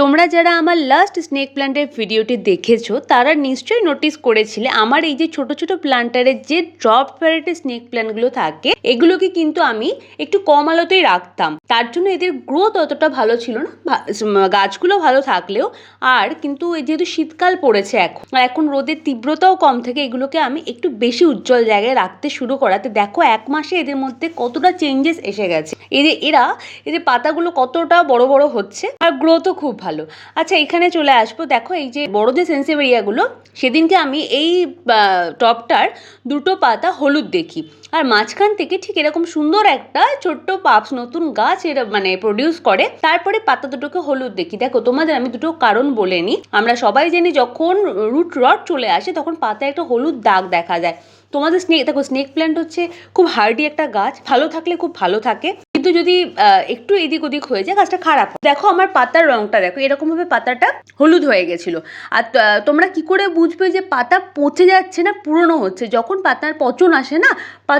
তোমরা যারা আমার লাস্ট স্নেক প্ল্যান্টের ভিডিওটি দেখেছ, তারা নিশ্চয়ই নোটিস করেছিলে আমার এই যে ছোট ছোট প্ল্যান্টারের যে ড্রপ ভ্যারাইটি স্নেক প্ল্যান্টগুলো থাকে, এগুলোকে কিন্তু আমি একটু কম আলোতেই রাখতাম। তার জন্য এদের গ্রোথ অতটা ভালো ছিল না। গাছগুলো ভালো থাকলেও, আর কিন্তু যেহেতু শীতকাল পড়েছে এখন এখন রোদের তীব্রতাও কম থাকে এগুলোকে আমি একটু বেশি উজ্জ্বল জায়গায় রাখতে শুরু করাতে, দেখো এক মাসে এদের মধ্যে কতটা চেঞ্জেস এসে গেছে। এদের, এরা, এদের পাতাগুলো কতটা বড় বড় হচ্ছে, আর গ্রোথও খুব ভালো। আচ্ছা এখানে চলে আসব। দেখো, এই যে বড় যে সেন্সিভেরিয়াগুলো সেদিনকে আমি এই টপটার দুটো পাতা হলুদ দেখি। আর মাঝখান থেকে ঠিক এরকম সুন্দর একটা ছোট্ট পাপস নতুন গাছ এরা মানে প্রডিউস করে। তারপরে পাতা দুটোকে হলুদ দেখি। দেখো, তোমাদের আমি দুটো কারণ বলে নিই। আমরা সবাই জানি যখন রুট রড চলে আসে, তখন পাতায় একটা হলুদ দাগ দেখা যায়। তোমাদের স্নেক দেখো স্নেক প্ল্যান্ট হচ্ছে খুব হার্ডি একটা গাছ। ভালো থাকলে খুব ভালো থাকে। কিন্তু যদি একটু এদিক ওদিক হয়ে যায়, গাছটা খারাপ দেখো, আমার পাতার রংটা দেখো এরকম ভাবে পাতাটা হলুদ হয়ে গেছিল। আর তোমরা কি করে বুঝবে যে পাতা পচে যাচ্ছে না, পুরনো হচ্ছে? যখন পাতার পচন আসে না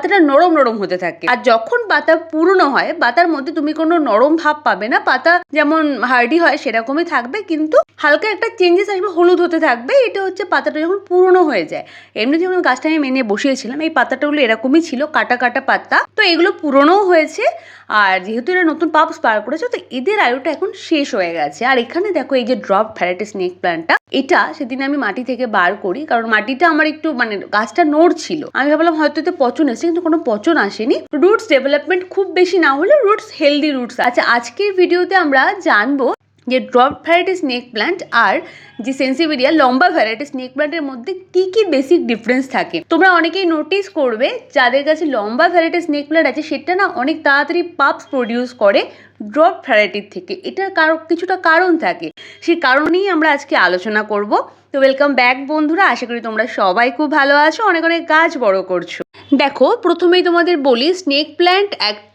পাতাটা নরম নরম হতে থাকে। আর যখন পাতা পুরনো হয় পাতার মধ্যে তুমি কোনো নরম ভাব পাবে না। পাতা যেমন হার্ডি হয়, সেরকমই থাকবে। কিন্তু হালকা একটা চেঞ্জেস আসবে, হলুদ হতে থাকবে। এটা হচ্ছে পাতাটা যখন পুরনো হয়ে যায়। এমনি যখন গাছটা আমি মেনে বসিয়েছিলাম, এই পাতাটাগুলো এরকমই ছিল, কাটা কাটা পাতা। তো এগুলো পুরনোও হয়েছে। আর যেহেতু এরা নতুন পাপস বার করেছে, তো এদের আয়ুটা এখন শেষ হয়ে গেছে। আর এখানে দেখো, এই যে ড্রপ ভ্যারাইটি স্নেক প্ল্যান্টটা এটা সেদিন আমি মাটি থেকে বার করি, কারণ মাটিটা আমার একটু মানে গাছটা নড়ছিল আমি ভাবলাম হয়তো এতে পচন এসেছে, কিন্তু কোনো পচন আসেনি। রুটস ডেভেলপমেন্ট খুব বেশি না হলে রুটস হেলদি রুটস আচ্ছা আজকের ভিডিওতে আমরা জানব যে ড্রপ ভ্যারাইটি স্নেক প্ল্যান্ট আর যে সেন্সিভেরিয়া, লম্বা ভ্যারাইটি স্নেক প্ল্যান্টের মধ্যে কী কী বেসিক ডিফারেন্স থাকে? তোমরা অনেকেই নোটিস করবে যাদের কাছে লম্বা ভ্যারাইটি স্নেক প্ল্যান্ট আছে, সেটা না অনেক তাড়াতাড়ি পাপস প্রডিউস করে ড্রপ ভ্যারাইটির থেকে। এটার কারও কিছুটা কারণ থাকে। সেই কারণেই আমরা আজকে আলোচনা করব। তো ওয়েলকাম ব্যাক বন্ধুরা, আশা করি তোমরা সবাই খুব ভালো আছো। অনেক অনেক গাছ বড় করছ। দেখো, প্রথমেই তোমাদের বলি, স্নেক প্ল্যান্ট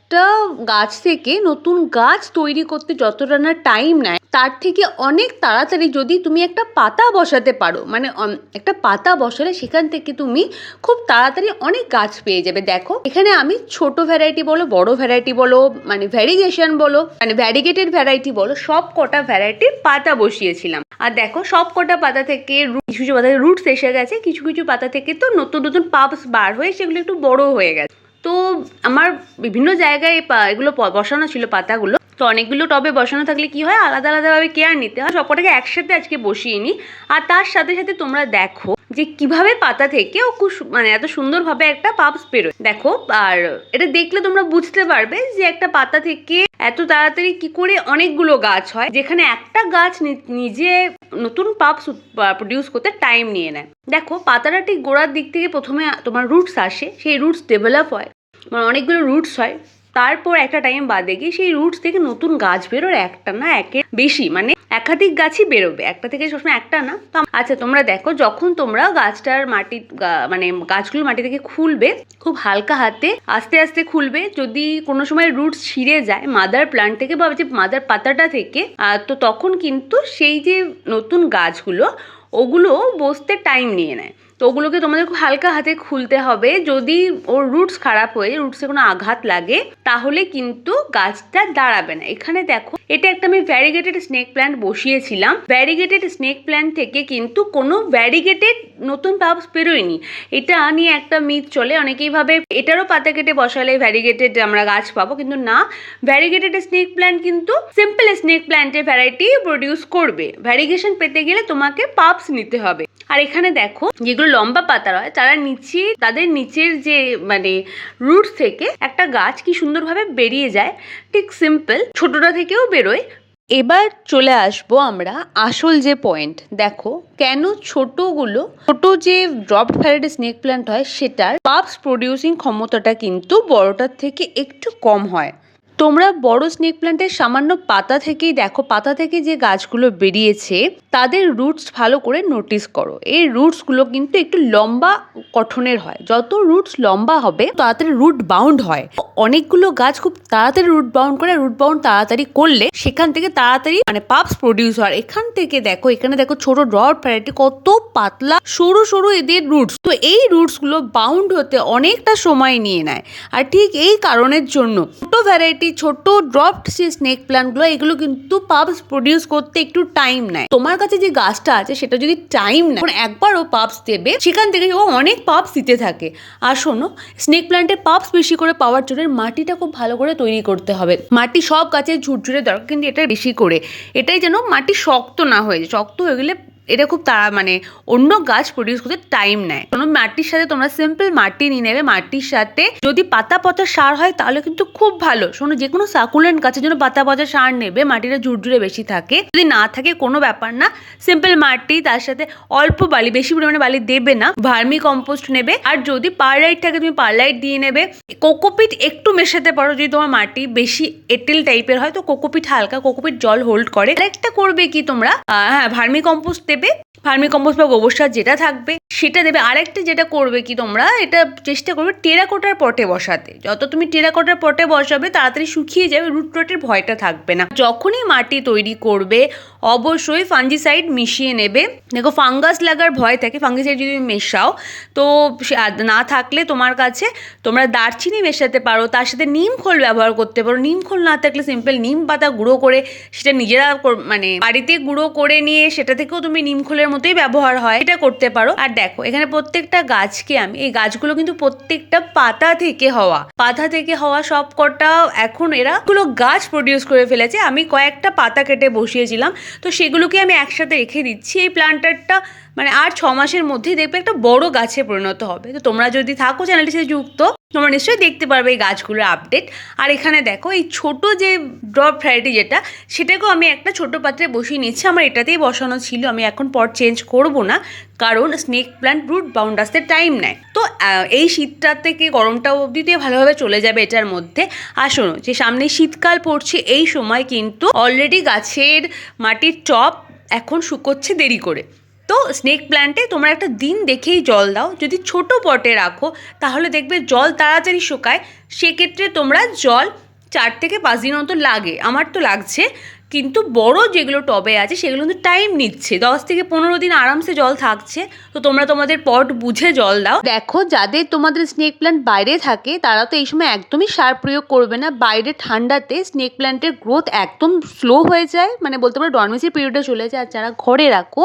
একটা গাছ থেকে নতুন গাছ তৈরি করতে যতটা না টাইম নেয়, তার থেকে অনেক তাড়াতাড়ি যদি তুমি একটা পাতা বসাতে পারো মানে একটা পাতা বসালে সেখান থেকে তুমি খুব তাড়াতাড়ি অনেক গাছ পেয়ে যাবে। দেখো, এখানে আমি ছোট ভ্যারাইটি বলো, বড় ভ্যারাইটি বলো মানে ভ্যারিগেশন বলো মানে ভ্যারিগেটেড ভ্যারাইটি বলো, সব কটা ভ্যারাইটির পাতা বসিয়েছিলাম। আর দেখো, সব কটা পাতা থেকে কিছু কিছু পাতা রুটস এসে গেছে, কিছু কিছু পাতা থেকে তো নতুন নতুন পাপস বার হয়ে সেগুলো একটু বড় হয়ে গেছে। তো আমার বিভিন্ন জায়গায় এগুলো বসানো ছিল পাতাগুলো। তো অনেকগুলো টবে বসানো থাকলে কি হয়? আলাদা আলাদাভাবে কেয়ার নিতে হয়। সবকটাকে একসাথে আজকে বসিয়ে নিই। আর তার সাথে সাথে তোমরা দেখো যে কীভাবে পাতা থেকে ও খুব মানে এত সুন্দরভাবে একটা পাপস বেরোয়। দেখো, আর এটা দেখলে তোমরা বুঝতে পারবে যে একটা পাতা থেকে এত তাড়াতাড়ি কি করে অনেকগুলো গাছ হয়, যেখানে একটা গাছ নিজে নতুন পাপস প্রডিউস করতে টাইম নিয়ে নেয়। দেখো, পাতাটা ঠিক গোড়ার দিক থেকে প্রথমে তোমার রুটস আসে, সেই রুটস ডেভেলপ হয়। মানে অনেকগুলো রুটস হয়। তারপর একটা টাইম বাদে গিয়ে সেই রুটস থেকে নতুন গাছ বেরোর একটা না একের বেশি মানে একাধিক গাছই বেরোবে। একটা থেকে সবসময় একটা না। তো আচ্ছা তোমরা দেখো, যখন তোমরা গাছটার মাটি মানে গাছগুলো মাটি থেকে খুলবে, খুব হালকা হাতে আস্তে আস্তে খুলবে, যদি কোনো সময় রুটস ছিঁড়ে যায় মাদার প্লান্ট থেকে বা যে মাদার পাতাটা থেকে তো তখন কিন্তু সেই যে নতুন গাছগুলো, ওগুলো বসতে টাইম নিয়ে নেয়। তো ওগুলোকে তোমাদের খুব হালকা হাতে খুলতে হবে। যদি ওর রুটস খারাপ হয়ে রুটসে কোনো আঘাত লাগে, তাহলে কিন্তু গাছটা দাঁড়াবে না। এখানে দেখো, এটা একটা আমি ভ্যারিগেটেড স্নেক প্ল্যান্ট বসিয়েছিলাম। ভ্যারিগেটেড স্নেক প্ল্যান্ট থেকে কিন্তু কোনো ভ্যারিগেটেড নতুন পাপস বেরোয়নি। এটা নিয়ে একটা মিথ চলে। অনেকেই ভাবে এটারও পাতা কেটে বসালে ভ্যারিগেটেড আমরা গাছ পাবো, কিন্তু না। ভ্যারিগেটেড স্নেক প্ল্যান্ট কিন্তু সিম্পল স্নেক প্ল্যান্টের ভ্যারাইটি প্রডিউস করবে। ভ্যারিগেশন পেতে গেলে তোমাকে পাপস নিতে হবে। আর এখানে দেখো যেগুলো লম্বা পাতা হয় তারা নিচে, তাদের নিচের যে মানে রুট থেকে একটা গাছ কি সুন্দরভাবে বেরিয়ে যায়, ঠিক সিম্পল ছোটটা থেকেও বেরোয়। এবার চলে আসব আমরা আসল যে পয়েন্ট দেখো কেন ছোটগুলো, ছোট যে ড্রপ ভ্যারাইটি স্নেক প্ল্যান্ট হয়, সেটার পাপস প্রডিউসিং ক্ষমতাটা কিন্তু বড়টার থেকে একটু কম হয়। তোমরা বড় স্নেক প্ল্যান্টের সামান্য পাতা থেকেই দেখো, পাতা থেকে যে গাছগুলো বেরিয়েছে, তাদের রুটস ভালো করে নোটিস করো। এই রুটসগুলো কিন্তু একটু লম্বা গঠনের হয়। যত রুটস লম্বা হবে তাড়াতাড়ি রুট বাউন্ড হয়। অনেকগুলো গাছ খুব তাড়াতাড়ি রুট বাউন্ড করে রুট বাউন্ড তাড়াতাড়ি করলে সেখান থেকে তাড়াতাড়ি মানে পাপস প্রডিউস হয়। এখান থেকে দেখো, এখানে দেখো ছোট ড্রপ ভ্যারাইটি কত পাতলা, সরু সরু এদের রুটস তো এই রুটসগুলো বাউন্ড হতে অনেকটা সময় নিয়ে নেয়। আর ঠিক এই কারণের জন্য ছোট ভ্যারাইটি মাটি ছোট ড্রপড যে স্নেক প্ল্যান্টগুলো এগুলো কিন্তু পাপস প্রডিউস করতে একটু টাইম নেয়। তোমার কাছে যে গাছটা আছে, সেটা যদি টাইম নেয় একবার ও পাপস দেবে, সেখান থেকে ও অনেক পাপস দিতে থাকে। আর শোনো স্নেক প্ল্যান্টে পাপস বেশি করে পাওয়ার জন্য মাটিটা খুব ভালো করে তৈরি করতে হবে। মাটি সব গাছের ঝুরঝুরে দরকার, কিন্তু এটা বেশি করে। এটাই যেন মাটি শক্ত না হয়ে যায়। শক্ত হয়ে গেলে এটা খুব তাড়া মানে অন্য গাছ প্রডিউস করতে টাইম নেয়। কোনো মাটির সাথে তোমরা সিম্পল মাটি নিয়ে নেবে, মাটির সাথে যদি পাতা পচা সার হয় তাহলে কিন্তু খুব ভালো। শোনো, যে কোনো সাকুলেন্ট গাছের জন্য পাতা পচা সার নেবে, মাটিটা ঝুরঝুরে বেশি থাকে। যদি না থাকে কোনো ব্যাপার না সিম্পল মাটি তার সাথে অল্প বালি, বেশি পরিমাণে বালি দেবে না, ভার্মি কম্পোস্ট নেবে। আর যদি পারলাইট থাকে, তুমি পারলাইট দিয়ে নেবে। কোকোপিট একটু মেশাতে পারো, যদি তোমার মাটি বেশি এঁটেল টাইপের হয়, তো কোকোপিট হালকা কোকোপিট জল হোল্ড করে। আরেকটা করবে কি তোমরা? হ্যাঁ ভার্মি কম্পোস্ট দেবে ভার্মি কম্পোস্ট বা গোবর সার যেটা থাকবে, সেটা দেবে। আরেকটা যেটা করবে কি তোমরা, এটা চেষ্টা করবে টেরাকোটার পটে বসাতে। যত তুমি টেরাকোটার পটে বসাবে, তাড়াতাড়ি শুকিয়ে যাবে রুট রটের ভয়টা থাকবে না। যখনই মাটি তৈরি করবে, অবশ্যই ফাঙ্গিসাইড মিশিয়ে নেবে। দেখো ফাঙ্গাস লাগার ভয় থাকে ফাঙ্গিসাইড যদি মেশাও, তো না থাকলে তোমার কাছে তোমরা দারচিনি মেশাতে পারো, তার সাথে নিম খোল ব্যবহার করতে পারো। নিম খোল না থাকলে সিম্পল নিম পাতা গুঁড়ো করে, সেটা নিজেরা মানে বাড়িতে গুঁড়ো করে নিয়ে, সেটা থেকেও তুমি নিম খোলের মতোই ব্যবহার হয়, এটা করতে পারো। আর দেখো, এখানে প্রত্যেকটা গাছকে আমি, এই গাছগুলো কিন্তু প্রত্যেকটা পাতা থেকে হওয়া। পাতা থেকে হওয়া সব কটা এখন এরা গুলো গাছ প্রডিউস করে ফেলেছে। আমি কয়েকটা পাতা কেটে বসিয়েছিলাম। তো সেগুলোকে আমি একসাথে রেখে দিচ্ছি। এই প্লান্টারটা মানে আর ছ মাসের মধ্যেই দেখবে একটা বড় গাছে পরিণত হবে। তো তোমরা যদি থাকো চ্যানেলটির সাথে যুক্ত। তোমরা নিশ্চয়ই দেখতে পারবে এই গাছগুলোর আপডেট আর এখানে দেখো, এই ছোট যে ড্রপ ভ্যারাইটি যেটা, সেটাকেও আমি একটা ছোট পাত্রে বসিয়ে নিচ্ছি আমার এটাতেই বসানো ছিল, আমি এখন পট চেঞ্জ করব না, কারণ স্নেক প্ল্যান্ট রুট বাউন্ড আসতে টাইম নেয়। তো এই শীতটা থেকে গরমটা দিয়ে ভালোভাবে চলে যাবে এটার মধ্যে। আর শোনো, যে সামনে শীতকাল পড়ছে, এই সময় কিন্তু অলরেডি গাছের মাটির টপ এখন শুকোচ্ছে দেরি করে। তো স্নেক প্ল্যান্টে তোমরা একটা দিন দেখেই জল দাও। যদি ছোট পটে রাখো, তাহলে দেখবে জল তাড়াতাড়ি শুকায়। সেক্ষেত্রে তোমরা জল চার থেকে পাঁচ দিন অন্তর লাগে। আমার তো লাগছে। কিন্তু বড় যেগুলো টবে আছে, সেগুলো কিন্তু টাইম নিচ্ছে। দশ থেকে পনেরো দিন আরামসে জল থাকছে। তো তোমরা তোমাদের পট বুঝে জল দাও। দেখো, যাদের তোমাদের স্নেক প্ল্যান্ট বাইরে থাকে, তারা তো এই সময় একদমই সার প্রয়োগ করবে না। বাইরে ঠান্ডাতে স্নেক প্ল্যান্টের গ্রোথ একদম স্লো হয়ে যায়। মানে বলতে পারো ডরমেসি পিরিয়ডে চলে যায়। আর যারা ঘরে রাখো,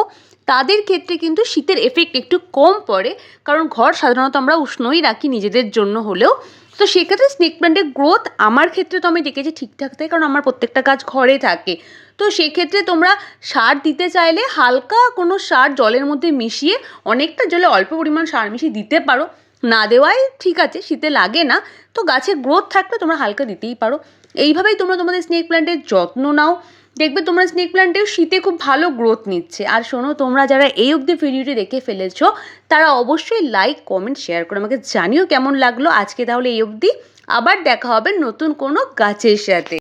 তাদের ক্ষেত্রে কিন্তু শীতের এফেক্ট একটু কম পড়ে। কারণ ঘর সাধারণত আমরা উষ্ণই রাখি নিজেদের জন্য হলেও। তো সেক্ষেত্রে স্নেক প্ল্যান্টের গ্রোথ আমার ক্ষেত্রে তো আমি দেখেছি ঠিকঠাক থাকে কারণ আমার প্রত্যেকটা গাছ ঘরে থাকে। তো সেক্ষেত্রে তোমরা সার দিতে চাইলে হালকা কোনো সার জলের মধ্যে মিশিয়ে অনেকটা জলে অল্প পরিমাণ সার মিশিয়ে দিতে পারো। না দেওয়াই ঠিক আছে, শীতে লাগে না, তো গাছের গ্রোথ থাকলে তোমরা হালকা দিতেই পারো। এইভাবেই তোমরা তোমাদের স্নেক প্ল্যান্টের যত্ন নাও। দেখবে তোমরা স্নেক প্ল্যান্টেও শীতে খুব ভালো গ্রোথ নিচ্ছে। আর শোনো, তোমরা যারা এই অবধি ভিডিওটি দেখে ফেলেছো, তারা অবশ্যই লাইক কমেন্ট শেয়ার করে আমাকে জানিও কেমন লাগল। আজকে তাহলে এই অবধি। আবার দেখা হবে নতুন কোনো গাছের সাথে।